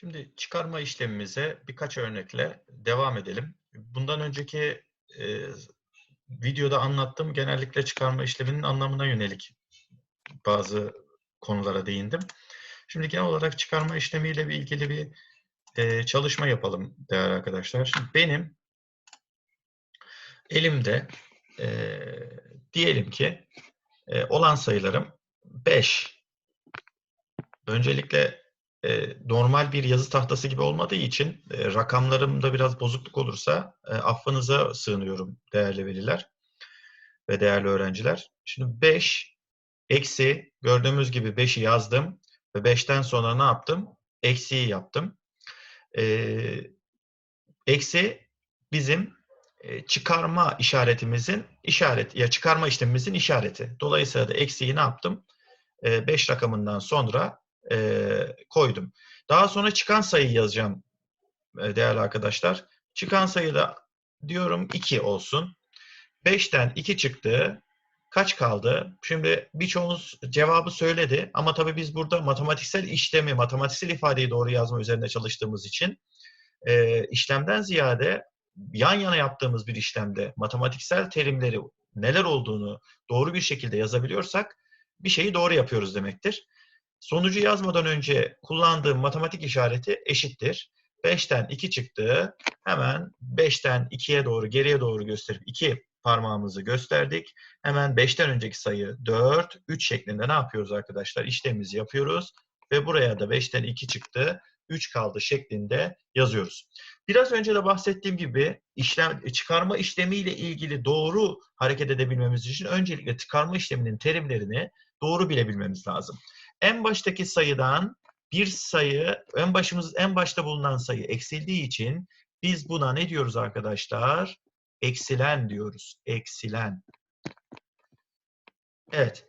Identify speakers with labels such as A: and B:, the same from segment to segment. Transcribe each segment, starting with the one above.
A: Şimdi çıkarma işlemimize birkaç örnekle devam edelim. Bundan önceki e, videoda anlattığım genellikle çıkarma işleminin anlamına yönelik bazı konulara değindim. Şimdi genel olarak çıkarma işlemiyle ilgili bir e, çalışma yapalım değerli arkadaşlar. Şimdi benim elimde e, diyelim ki e, olan sayılarım 5. Öncelikle e, normal bir yazı tahtası gibi olmadığı için e, rakamlarımda biraz bozukluk olursa e, affınıza sığınıyorum değerli veliler ve değerli öğrenciler. Şimdi 5 eksi gördüğümüz gibi 5'i yazdım ve 5'ten sonra ne yaptım? eksiyi yaptım. Eksi bizim çıkarma işaretimizin işaret ya çıkarma işlemimizin işareti. Dolayısıyla da eksiği ne yaptım? 5 rakamından sonra e, koydum. Daha sonra çıkan sayıyı yazacağım e, değerli arkadaşlar. Çıkan sayıda diyorum 2 olsun. 5'ten 2 çıktı. Kaç kaldı? Şimdi birçoğunuz cevabı söyledi ama tabii biz burada matematiksel işlemi, matematiksel ifadeyi doğru yazma üzerine çalıştığımız için e, işlemden ziyade yan yana yaptığımız bir işlemde matematiksel terimleri neler olduğunu doğru bir şekilde yazabiliyorsak bir şeyi doğru yapıyoruz demektir. Sonucu yazmadan önce kullandığım matematik işareti eşittir. 5'ten 2 çıktı. Hemen 5'ten 2'ye doğru geriye doğru gösterip 2 parmağımızı gösterdik. Hemen 5'ten önceki sayı 4, 3 şeklinde ne yapıyoruz arkadaşlar? İşlemimizi yapıyoruz ve buraya da 5'ten 2 çıktı. 3 kaldı şeklinde yazıyoruz. Biraz önce de bahsettiğim gibi işlem çıkarma işlemiyle ilgili doğru hareket edebilmemiz için öncelikle çıkarma işleminin terimlerini doğru bilebilmemiz lazım en baştaki sayıdan bir sayı, en başımız en başta bulunan sayı eksildiği için biz buna ne diyoruz arkadaşlar? Eksilen diyoruz. Eksilen. Evet.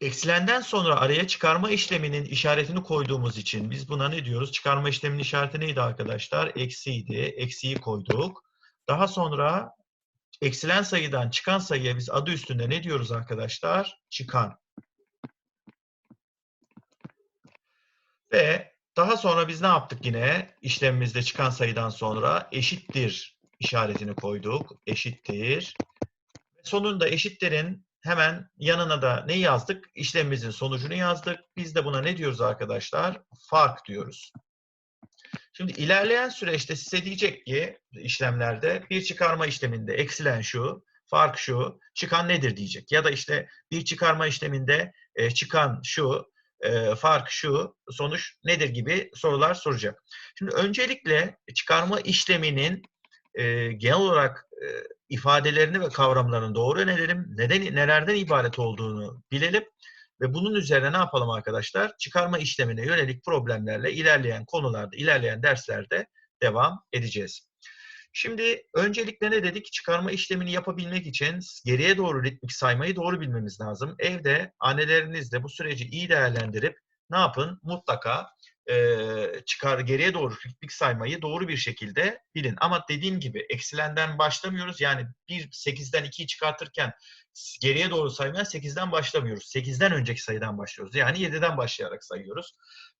A: Eksilenden sonra araya çıkarma işleminin işaretini koyduğumuz için biz buna ne diyoruz? Çıkarma işleminin işareti neydi arkadaşlar? Eksiydi. Eksiyi koyduk. Daha sonra eksilen sayıdan çıkan sayıya biz adı üstünde ne diyoruz arkadaşlar? Çıkan. Ve daha sonra biz ne yaptık yine? İşlemimizde çıkan sayıdan sonra eşittir işaretini koyduk. Eşittir. Sonunda eşitlerin hemen yanına da ne yazdık? İşlemimizin sonucunu yazdık. Biz de buna ne diyoruz arkadaşlar? Fark diyoruz. Şimdi ilerleyen süreçte size diyecek ki işlemlerde bir çıkarma işleminde eksilen şu, fark şu, çıkan nedir diyecek. Ya da işte bir çıkarma işleminde e, çıkan şu, e, fark şu, sonuç nedir gibi sorular soracak. Şimdi öncelikle çıkarma işleminin e, genel olarak e, ifadelerini ve kavramlarını doğru önerelim. Neden, nelerden ibaret olduğunu bilelim. Ve bunun üzerine ne yapalım arkadaşlar? Çıkarma işlemine yönelik problemlerle ilerleyen konularda, ilerleyen derslerde devam edeceğiz. Şimdi öncelikle ne dedik? Çıkarma işlemini yapabilmek için geriye doğru ritmik saymayı doğru bilmemiz lazım. Evde annelerinizle bu süreci iyi değerlendirip ne yapın? Mutlaka e, çıkar geriye doğru ritmik saymayı doğru bir şekilde bilin. Ama dediğim gibi eksilenden başlamıyoruz. Yani 1 8'den 2'yi çıkartırken geriye doğru saymaya 8'den başlamıyoruz. 8'den önceki sayıdan başlıyoruz. Yani 7'den başlayarak sayıyoruz.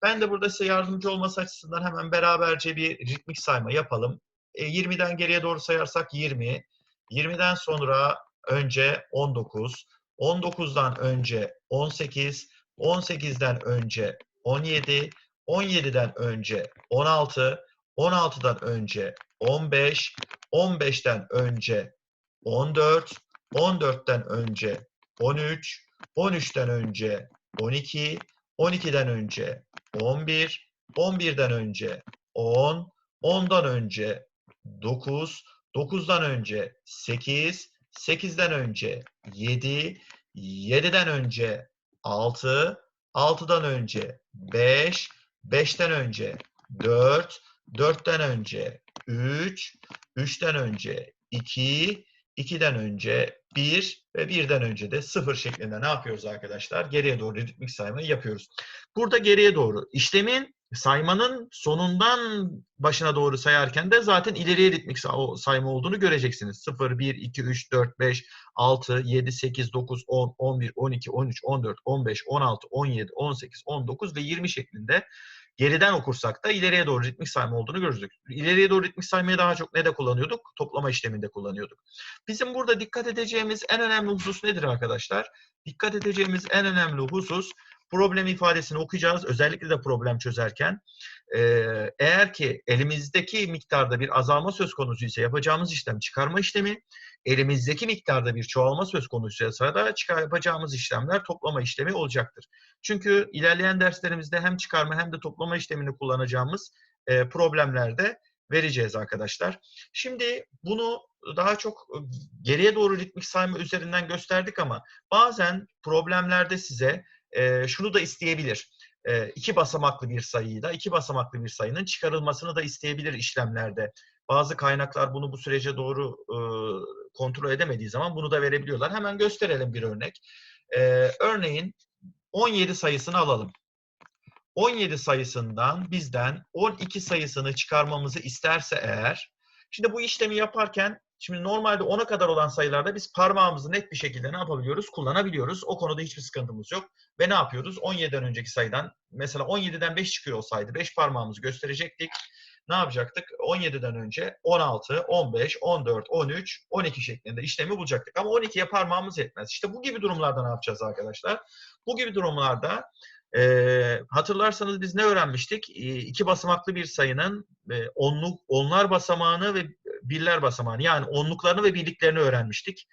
A: Ben de burada size yardımcı olması açısından hemen beraberce bir ritmik sayma yapalım. 20'den e, geriye doğru sayarsak 20. 20'den sonra önce 19. 19'dan önce 18. 18'den önce 17. 17'den önce 16. 16'dan önce 15. 15'ten önce 14. 14'ten önce 13. 13'ten önce 12. 12'den önce 11. 11'den önce 10. 10'dan önce 9, 9'dan önce 8, 8'den önce 7, 7'den önce 6, 6'dan önce 5, 5'ten önce 4, 4'ten önce 3, 3'ten önce 2, 2'den önce 1 ve 1'den önce de 0 şeklinde ne yapıyoruz arkadaşlar? Geriye doğru ritmik saymayı yapıyoruz. Burada geriye doğru işlemin saymanın sonundan başına doğru sayarken de zaten ileriye ritmik sayma olduğunu göreceksiniz. 0, 1, 2, 3, 4, 5, 6, 7, 8, 9, 10, 11, 12, 13, 14, 15, 16, 17, 18, 19 ve 20 şeklinde geriden okursak da ileriye doğru ritmik sayma olduğunu görürdük. İleriye doğru ritmik saymayı daha çok ne de kullanıyorduk? Toplama işleminde kullanıyorduk. Bizim burada dikkat edeceğimiz en önemli husus nedir arkadaşlar? Dikkat edeceğimiz en önemli husus problem ifadesini okuyacağız. Özellikle de problem çözerken ee, eğer ki elimizdeki miktarda bir azalma söz konusu ise yapacağımız işlem çıkarma işlemi, elimizdeki miktarda bir çoğalma söz konusu ise da çıkar, yapacağımız işlemler toplama işlemi olacaktır. Çünkü ilerleyen derslerimizde hem çıkarma hem de toplama işlemini kullanacağımız e, problemlerde vereceğiz arkadaşlar. Şimdi bunu daha çok e, geriye doğru ritmik sayma üzerinden gösterdik ama bazen problemlerde size e, şunu da isteyebilir. E, iki basamaklı bir sayıyı da iki basamaklı bir sayının çıkarılmasını da isteyebilir işlemlerde. Bazı kaynaklar bunu bu sürece doğru e, kontrol edemediği zaman bunu da verebiliyorlar. Hemen gösterelim bir örnek. E, örneğin 17 sayısını alalım. 17 sayısından bizden 12 sayısını çıkarmamızı isterse eğer, şimdi bu işlemi yaparken Şimdi normalde 10'a kadar olan sayılarda biz parmağımızı net bir şekilde ne yapabiliyoruz? Kullanabiliyoruz. O konuda hiçbir sıkıntımız yok. Ve ne yapıyoruz? 17'den önceki sayıdan mesela 17'den 5 çıkıyor olsaydı 5 parmağımızı gösterecektik. Ne yapacaktık? 17'den önce 16, 15, 14, 13, 12 şeklinde işlemi bulacaktık. Ama 12'ye parmağımız yetmez. İşte bu gibi durumlarda ne yapacağız arkadaşlar? Bu gibi durumlarda e, hatırlarsanız biz ne öğrenmiştik? E, iki basamaklı bir sayının e, onluk, onlar basamağını ve birler basamağını yani onluklarını ve birliklerini öğrenmiştik.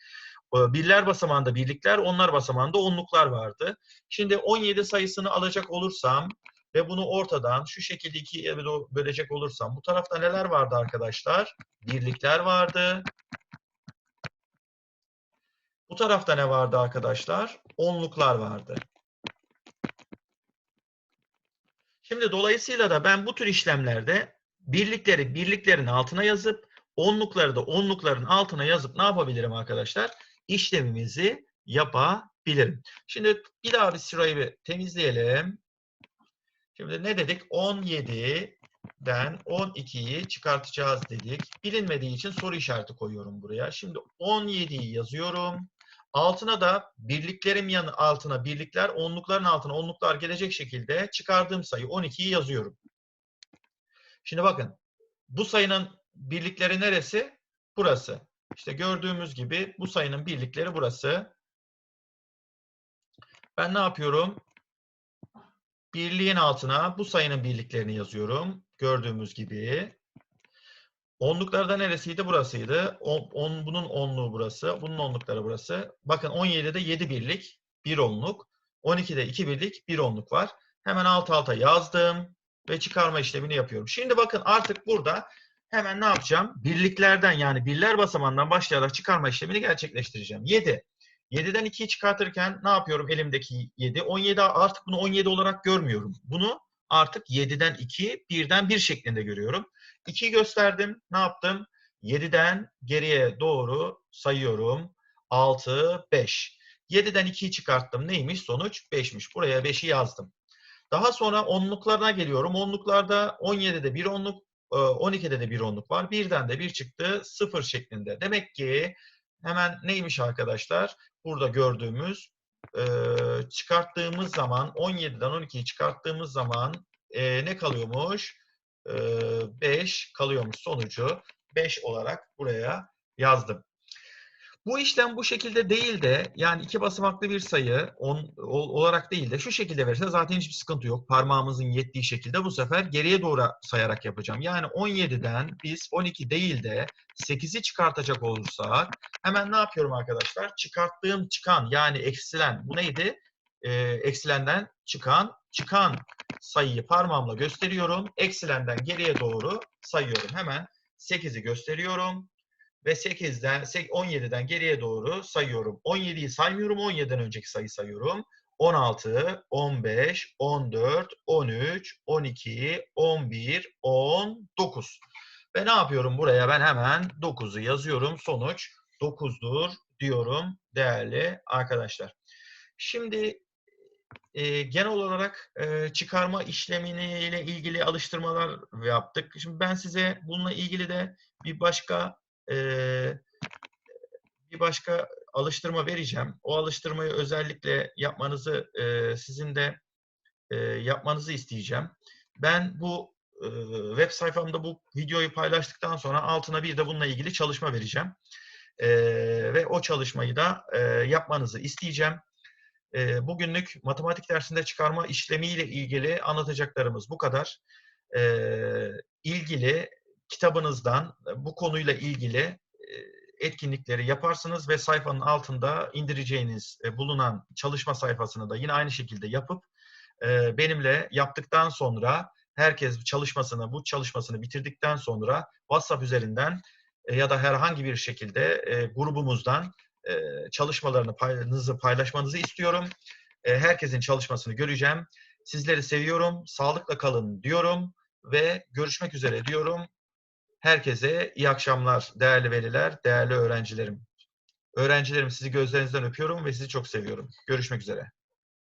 A: Ee, birler basamağında birlikler, onlar basamağında onluklar vardı. Şimdi 17 sayısını alacak olursam ve bunu ortadan şu şekilde ikiye bölecek olursam bu tarafta neler vardı arkadaşlar? Birlikler vardı. Bu tarafta ne vardı arkadaşlar? Onluklar vardı. Şimdi dolayısıyla da ben bu tür işlemlerde birlikleri birliklerin altına yazıp Onlukları da onlukların altına yazıp ne yapabilirim arkadaşlar? İşlemimizi yapabilirim. Şimdi bir daha bir sırayı bir temizleyelim. Şimdi ne dedik? 17'den 12'yi çıkartacağız dedik. Bilinmediği için soru işareti koyuyorum buraya. Şimdi 17'yi yazıyorum. Altına da birliklerim yanı altına birlikler, onlukların altına onluklar gelecek şekilde çıkardığım sayı 12'yi yazıyorum. Şimdi bakın bu sayının birlikleri neresi? Burası. İşte gördüğümüz gibi bu sayının birlikleri burası. Ben ne yapıyorum? Birliğin altına bu sayının birliklerini yazıyorum. Gördüğümüz gibi. Onluklarda neresiydi? Burasıydı. On, on, bunun onluğu burası. Bunun onlukları burası. Bakın 17'de 7 birlik, 1 onluk. 12'de 2 birlik, 1 onluk var. Hemen alt alta yazdım ve çıkarma işlemini yapıyorum. Şimdi bakın artık burada hemen ne yapacağım? Birliklerden yani birler basamandan başlayarak çıkarma işlemini gerçekleştireceğim. 7. 7'den 2'yi çıkartırken ne yapıyorum elimdeki 7? 17 artık bunu 17 olarak görmüyorum. Bunu artık 7'den 2, 1'den 1 şeklinde görüyorum. 2'yi gösterdim. Ne yaptım? 7'den geriye doğru sayıyorum. 6, 5. 7'den 2'yi çıkarttım. Neymiş? Sonuç 5'miş. Buraya 5'i yazdım. Daha sonra onluklarına geliyorum. Onluklarda 17'de 1 onluk, 12'de de bir onluk var. Birden de bir çıktı sıfır şeklinde. Demek ki hemen neymiş arkadaşlar? Burada gördüğümüz çıkarttığımız zaman 17'den 12'yi çıkarttığımız zaman ne kalıyormuş? 5 kalıyormuş sonucu. 5 olarak buraya yazdım. Bu işlem bu şekilde değil de yani iki basamaklı bir sayı on, olarak değil de şu şekilde verirse zaten hiçbir sıkıntı yok. Parmağımızın yettiği şekilde bu sefer geriye doğru sayarak yapacağım. Yani 17'den biz 12 değil de 8'i çıkartacak olursak hemen ne yapıyorum arkadaşlar? Çıkarttığım çıkan yani eksilen bu neydi? Ee, eksilenden çıkan çıkan sayıyı parmağımla gösteriyorum. Eksilenden geriye doğru sayıyorum. Hemen 8'i gösteriyorum ve 8'den 17'den geriye doğru sayıyorum. 17'yi saymıyorum. 17'den önceki sayı sayıyorum. 16, 15, 14, 13, 12, 11, 19. Ve ne yapıyorum buraya? Ben hemen 9'u yazıyorum. Sonuç 9'dur diyorum değerli arkadaşlar. Şimdi e, genel olarak e, çıkarma işlemini ile ilgili alıştırmalar yaptık. Şimdi ben size bununla ilgili de bir başka e, bir başka alıştırma vereceğim. O alıştırmayı özellikle yapmanızı e, sizin de e, yapmanızı isteyeceğim. Ben bu e, web sayfamda bu videoyu paylaştıktan sonra altına bir de bununla ilgili çalışma vereceğim. E, ve o çalışmayı da e, yapmanızı isteyeceğim. E, bugünlük matematik dersinde çıkarma işlemiyle ilgili anlatacaklarımız bu kadar. E, ilgili kitabınızdan e, bu konuyla ilgili e, etkinlikleri yaparsınız ve sayfanın altında indireceğiniz e, bulunan çalışma sayfasını da yine aynı şekilde yapıp benimle yaptıktan sonra herkes çalışmasını, bu çalışmasını bitirdikten sonra WhatsApp üzerinden ya da herhangi bir şekilde grubumuzdan çalışmalarınızı paylaşmanızı istiyorum. Herkesin çalışmasını göreceğim. Sizleri seviyorum. Sağlıkla kalın diyorum ve görüşmek üzere diyorum. Herkese iyi akşamlar değerli veliler, değerli öğrencilerim. Öğrencilerim sizi gözlerinizden öpüyorum ve sizi çok seviyorum. Görüşmek üzere.